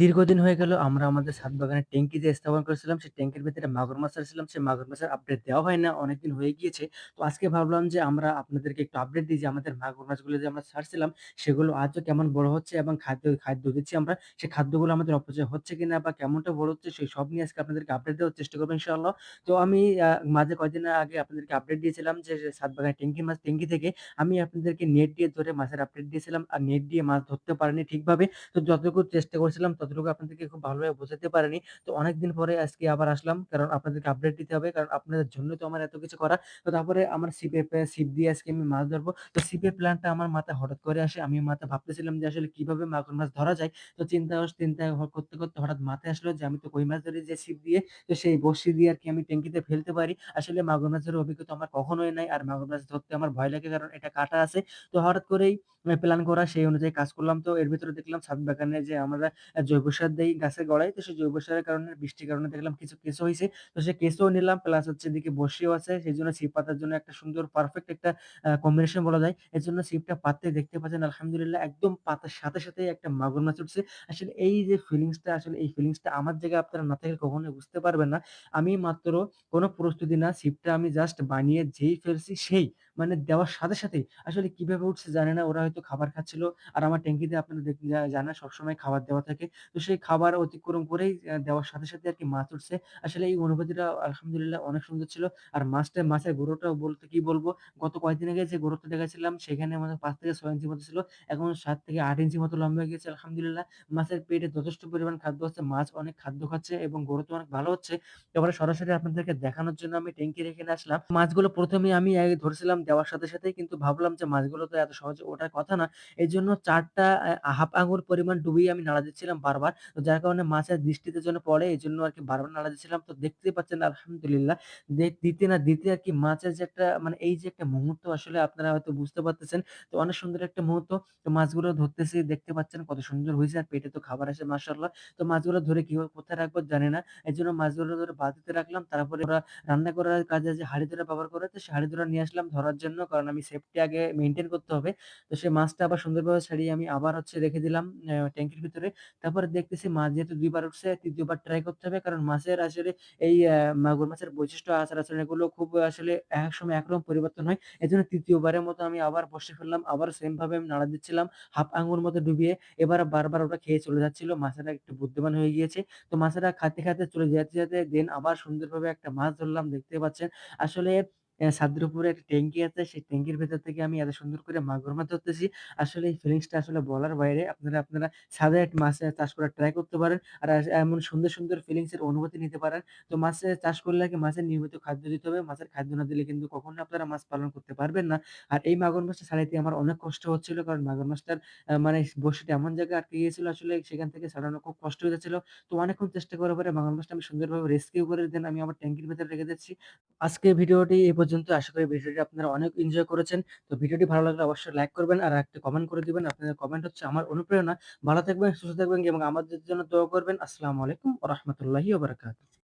দীর্ঘদিন হয়ে গেল আমরা আমাদের ছাদ বাগানের ট্যাঙ্কি যে স্থাপন করেছিলাম, সেই ট্যাঙ্কির ভিতরে মাগুর মাছ ছাড়ছিলাম, সেই মাগুর মাছের আপডেট দেওয়া হয় না, অনেকদিন হয়ে গিয়েছে। তো আজকে ভাবলাম যে আমরা আপনাদেরকে একটু আপডেট দিই যে আমাদের মাগুর মাছগুলো যে আমরা ছাড়ছিলাম, সেগুলো আজও কেমন বড় হচ্ছে এবং খাদ্য খাদ্য দিচ্ছি আমরা, সেই খাদ্যগুলো আমাদের অপচয় হচ্ছে কিনা বা কেমনটা বড় হচ্ছে সেই সব নিয়ে আজকে আপনাদেরকে আপডেট দেওয়ার চেষ্টা করব ইনশাআল্লাহ। তো আমি মাঝে কয়েকদিন আগে আপনাদেরকে আপডেট দিয়েছিলাম যে, ছাদ বাগানের ট্যাঙ্কির মাছ ট্যাঙ্কি থেকে আমি আপনাদেরকে নেট দিয়ে ধরে মাছের আপডেট দিয়েছিলাম। আর নেট দিয়ে মাছ ধরতে পারিনি ঠিকভাবে। তো যতটুকু চেষ্টা করেছিলাম ততটুকু আপনাদেরকে খুব ভালোভাবে বোঝাতে পারিনি। তো অনেকদিন পরে আজকে আবার আসলাম। কারণ আপনাদেরকে আপডেট দিতে হবে। কারণ আপনাদের জন্যই তো আমার এত কিছু করা। তো তারপরে আমার ছিপে পে ছিপ দিয়ে আজকে আমি মাছ ধরবো। তো ছিপের প্ল্যানটা আমার মাথায় হঠাৎ করে আসে। আমি মাথায় ভাবতেছিলাম যে আসলে কীভাবে মাগুর মাছ ধরা যায়। তো চিন্তা চিন্তা করতে, করতে হঠাৎ মাথায় আসলো যে আমি তো কই মাছ ধরি যে ছিপ দিয়ে, তো সেই বড়শি দিয়ে আর কি আমি ট্যাঙ্কিতে ফেলতে পারি। আসলে মাগুর মাছ ধরার অভিজ্ঞতা আমার কখনোই নাই। আর মাগুর মাছ ধরতে আমার ভয় লাগে কারণ এটা কাঁটা আছে। তো হঠাৎ করেই প্ল্যান করা সেই অনুযায়ী কাজ করলাম। তো এর ভিতরে দেখলাম ছাদ বাগানে যে আমরা জৈব সার দেই গাছের গোড়ায়। তো সেই জৈব সারের কারণে বৃষ্টির কারণে দেখলাম কিছু কেঁচো হয়েছে তো সেই কেঁচোও নিলাম প্লাস হচ্ছে এদিকে বড়শিও আছে। সেই জন্য ছিপ পাতার জন্য একটা সুন্দর পারফেক্ট একটা কম্বিনেশন বলা যায়। এর জন্য ছিপটা পাততে দেখতে পাচ্ছেন আলহামদুলিল্লাহ একদম পাতার সাথে, সাথে একটা মাগুর মাছ উঠছে। আসলে এই যে ফিলিংসটা আসলে এই ফিলিংসটা আমার জায়গায় আপনারা না থাকলে কখনোই বুঝতে পারবেন না। আমি মাত্র কোনো প্রস্তুতি না ছিপটা আমি জাস্ট বানিয়ে যেই ফেলছি সেই। মানে দেওয়ার সাথে, সাথেই আসলে কীভাবে উঠছে জানে না। ওরা হয়তো খাবার খাচ্ছিল। আর আমার ট্যাঙ্কিতে আপনারা দেখ জা জানেন সবসময় খাবার দেওয়া থাকে। তো সেই খাবার অতিক্রম করেই দেওয়ার সাথে, সাথে আর কি মাছ উঠছে। আসলে এই অনুভূতিটা আলহামদুলিল্লাহ অনেক সুন্দর ছিল। আর মাছটা মাছের গ্রোথটাও বলতে কি বলব, গত কয়েকদিন আগে যে গ্রোথটা দেখেছিলাম সেখানে আমাদের পাঁচ থেকে ছয় ইঞ্চি মতো ছিল। এখন সাত থেকে আট ইঞ্চি মতো লম্বা হয়ে গেছে আলহামদুলিল্লাহ। মাছের পেটে যথেষ্ট পরিমাণ খাদ্য আছে। মাছ অনেক খাদ্য খাচ্ছে এবং গরু তো অনেক ভালো হচ্ছে। এবারে সরাসরি আপনাদেরকে দেখানোর জন্য আমি ট্যাঙ্কির এখানে আসলাম। মাছগুলো ১ম এই আমি ধরছিলাম দেওয়ার সাথে, সাথেই কিন্তু ভাবলাম যে মাছগুলো তো এত সহজে ওঠার কথা না। এজন্য ৪ টা আ হাফ আঙুর পরিমাণ ডুবিয়ে আমি নাড়া দিচ্ছিলাম বারবার। তো যার কারণে মাছের দৃষ্টিতে যেন পড়ে এজন্য আরকি বারবার নাড়া দিচ্ছিলাম। তো দেখতেই পাচ্ছেন আলহামদুলিল্লাহ দিতে না দিতে আরকি মাছের যে একটা মানে এই যে একটা মুহূর্ত আসলে আপনারা হয়তো বুঝতে পারতেছেন। তো অনেক সুন্দর একটা মুহূর্ত। তো মাছগুলো ধরতেছি দেখতে পাচ্ছেন কত সুন্দর হয়েছে আর পেটে তো খাবার আছে মাশাআল্লাহ। তো মাছগুলো ধরে কীভাবে কোথায় রাখব জানি না। এজন্য মাছগুলো ধরে বালতিতে রাখলাম। তারপরে ওরা রান্না করার কাজে যে হাড়ি ধরা ব্যবহার করে তো সে হাঁড়ি ধরা নিয়ে আসলাম ধরার জন্য। কারণ আমি সেফটি আগে মেইনটেইন করতে হবে। তো সেই মাছটা আবার সুন্দরভাবে ছাড়িয়ে আমি আবার হচ্ছে রেখে দিলাম ট্যাঙ্কির ভিতরে। তারপরে দেখতেছি মাছ যেহেতু দুইবার উঠছে, তৃতীয়বার ট্রাই করতে হবে। কারণ মাছের আসলে এই মাগুর মাছের বৈশিষ্ট্য আচার-আচরণ এগুলো খুব আসলে এক সময় একরকম পরিবর্তন হয়। এই জন্য তৃতীয়বারের মতো আমি আবার বসে ফেললাম। আবার সেম ভাবে আমি নাড়া দিচ্ছিলাম। হাফ আঙুর মতো ডুবিয়ে। এবার বারবার ওটা খেয়ে চলে যাচ্ছিল। মাছেরা একটু বুদ্ধিমান হয়ে গিয়েছে। তো মাছেরা খাতে, খাতে চলে যেতে, যেতে দেন আবার সুন্দরভাবে একটা মাছ ধরলাম দেখতে পাচ্ছেন। আসলে ছাদের উপরে একটা ট্যাঙ্কি আছে। সেই ট্যাঙ্কির ভেতর থেকে আমি এত সুন্দর করে মাগুর মাছ ধরতেছি। আসলে এই ফিলিংসটা আসলে বলার বাইরে। আপনারা আপনারা ছাদে মাছ চাষ করার ট্রাই করতে পারেন। আর এমন সুন্দর, সুন্দর ফিলিংস এর অনুভূতি নিতে পারেন। তো মাছের চাষ করলে আরকি মাছের নিয়মিত খাদ্য দিতে হবে। মাছের খাদ্য না দিলে কিন্তু কখনো আপনারা মাছ পালন করতে পারবেন না। আর এই মাগুর মাছটা ছাড়াইতে আমার অনেক কষ্ট হচ্ছিল। কারণ মাগুর মাছটার মানে বড়শিটা এমন জায়গায় আটকে গিয়েছিল আসলে সেখান থেকে ছাড়ানো খুব কষ্ট হয়ে যাচ্ছিল। তো অনেকক্ষণ চেষ্টা করার পরে মাগুর মাছটা আমি সুন্দরভাবে রেস্কিউ করে দেন আমি আমার ট্যাঙ্কির ভেতরে রেখে দিচ্ছি। আজকের ভিডিওটি এই পর্যন্ত। আশা করি ভিডিওটি আপনারা অনেক এনজয় করেছেন। তো ভিডিওটি ভালো লাগলে অবশ্যই লাইক করবেন আর একটা কমেন্ট করে দিবেন। আপনাদের কমেন্ট হচ্ছে আমার অনুপ্রেরণা। ভালো থাকবেন, সুস্থ থাকবেন এবং আমাদের জন্য দোয়া করবেন। আসসালামু আলাইকুম রহমতুল্লাহি।